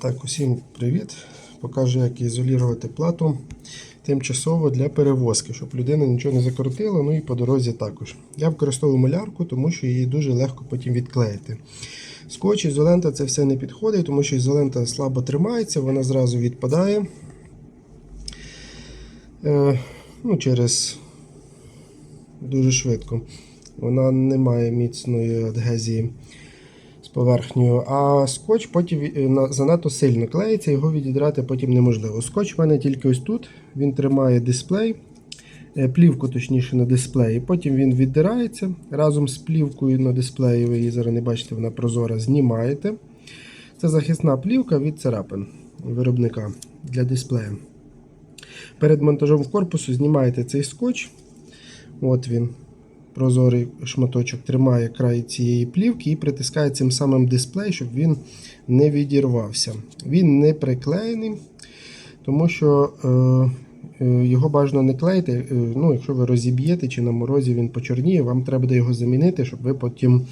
Так, усім привіт. Покажу, як ізолювати плату тимчасово для перевозки, щоб людина нічого не закрутила, ну і по дорозі також. Я використовую малярку, тому що її дуже легко потім відклеїти. Скотч, ізолента це все не підходить, тому що ізолента слабо тримається, вона зразу відпадає. Е, ну, через дуже швидко. Вона не має міцної адгезії з поверхнею, а скотч потім е, занадто сильно клеїться, його відідрати потім неможливо. Скотч в мене тільки ось тут. Він тримає дисплей, е, плівку точніше на дисплеї. Потім він віддирається разом з плівкою на дисплеї. Ви її зараз не бачите, вона прозора. Знімаєте. Це захисна плівка від царапин виробника для дисплею. Перед монтажом корпусу знімаєте цей скотч. От він, прозорий шматочок, тримає край цієї плівки і притискає цим самим дисплей, щоб він не відірвався. Він не приклеєний, тому що е, е, його бажано не клеїти. Е, ну, якщо ви розіб'єте чи на морозі він почорніє, вам треба буде його замінити, щоб ви потім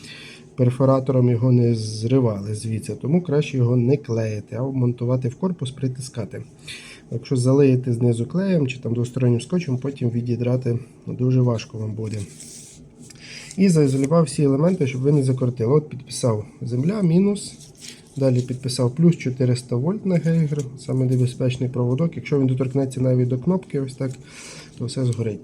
перфоратором його не зривали звідси. Тому краще його не клеїти, а монтувати в корпус, притискати. Якщо залиєте знизу клеєм чи там двостороннім скотчем, потім відідрати дуже важко вам буде. І заізолював всі елементи, щоб ви не закрутили. От підписав земля, мінус. Далі підписав плюс 400 вольт на гейгер, саме небезпечний проводок. Якщо він доторкнеться навіть до кнопки, ось так, то все згорить.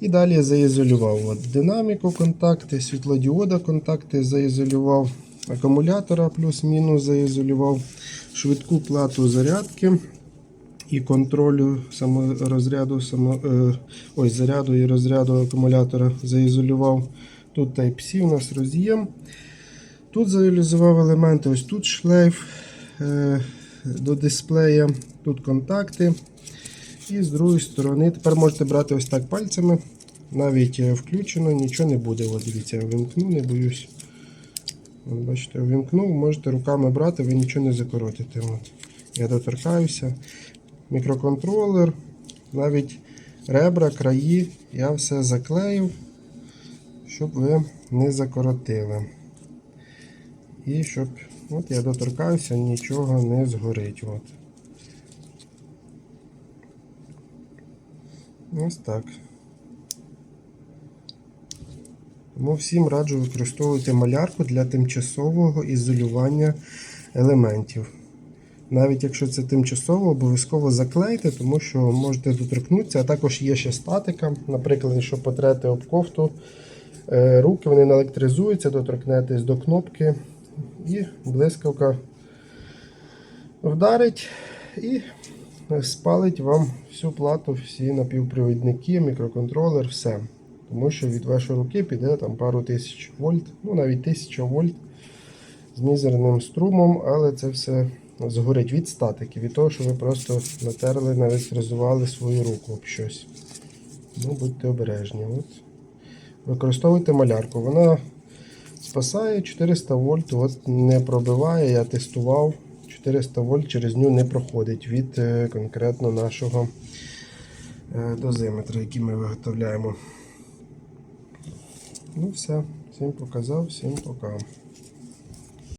І далі заізолював от, динаміку контакти, світлодіода контакти заізолював, акумулятора плюс-мінус заізолював, швидку плату зарядки і контролю само, е, ой, заряду і розряду акумулятора заізолював. Тут Type-C у нас роз'єм. Тут зареалізував елементи, ось тут шлейф е, до дисплея, тут контакти. І з другої сторони, тепер можете брати ось так пальцями. Навіть е, включено, нічого не буде. От дивіться, я вимкну, не боюсь. От, бачите, вимкнув, можете руками брати, ви нічого не закоротите. От. Я доторкаюся. Мікроконтролер, навіть ребра, краї, я все заклеїв, щоб ви не закоротили. І щоб от я доторкаюся, нічого не згорить. От. Ось так. Тому всім раджу використовувати малярку для тимчасового ізолювання елементів. Навіть якщо це тимчасово, обов'язково заклейте, тому що можете доторкнутися, а також є ще статика. Наприклад, якщо потрете об кофту, руки вони наелектризуються, доторкнетесь до кнопки і блискавка вдарить і спалить вам всю плату, всі напівпровідники, мікроконтролер, все. Тому що від вашої руки піде там пару тисяч вольт, ну навіть тисяча вольт з мізерним струмом, але це все згорить від статики, від того, що ви просто натерли, наелектризували свою руку об щось. Ну, будьте обережні. От. Використовуйте малярку. Вона спасає 400 вольт, от не пробиває, я тестував. 400 вольт через нього не проходить від е, конкретно нашого е, дозиметра, який ми виготовляємо. Ну все, всім показав, всім пока.